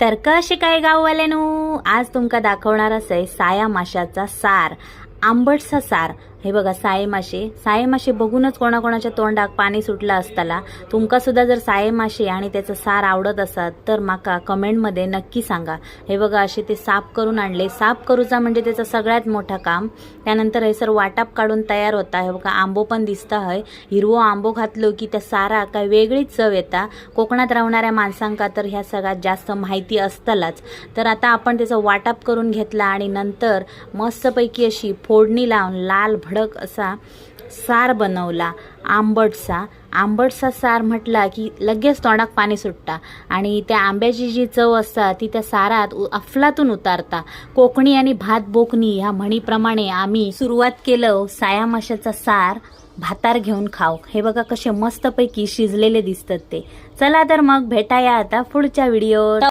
तर कसे काय गाववाल्यानो आज तुमका दाखवणार असे साया माशाचा सार आंबटसा सार हे बघा साये माशे साये माशे बघूनच कोणाकोणाच्या तोंडाक पाणी सुटलं असताला. तुमका सुद्धा जर साये माशे आणि त्याचं सार आवडत असत तर माका कमेंटमध्ये नक्की सांगा. हे बघा असे ते साफ करून आणले. साफ करूचा म्हणजे त्याचं सगळ्यात मोठं काम. त्यानंतर हे सर वाटाप काढून तयार होता. हे बघा आंबो पण दिसता हय. हिरवो आंबो घातलो की त्या सारा काय वेगळीच चव येता. कोकणात राहणाऱ्या माणसांका तर ह्या सगळ्यात जास्त माहिती असतलाच. तर आता आपण त्याचं वाटप करून घेतला आणि नंतर मस्तपैकी अशी फोडणी लावून लाल भडक असा सार बनवला. आंबटसा. आंबटसा सार म्हटला की लगेच तोंडाक पाणी सुटता आणि त्या आंब्याची जी चव असता ती त्या सारात उ- अफलातून उतारता. कोकणी आणि भात बोकणी ह्या म्हणीप्रमाणे आम्ही सुरुवात केलं साया माशाचा सार भातार घेऊन खाऊ. हे बघा कसे मस्तपैकी शिजलेले दिसतात ते. चला तर मग भेटाया आता पुढच्या व्हिडिओ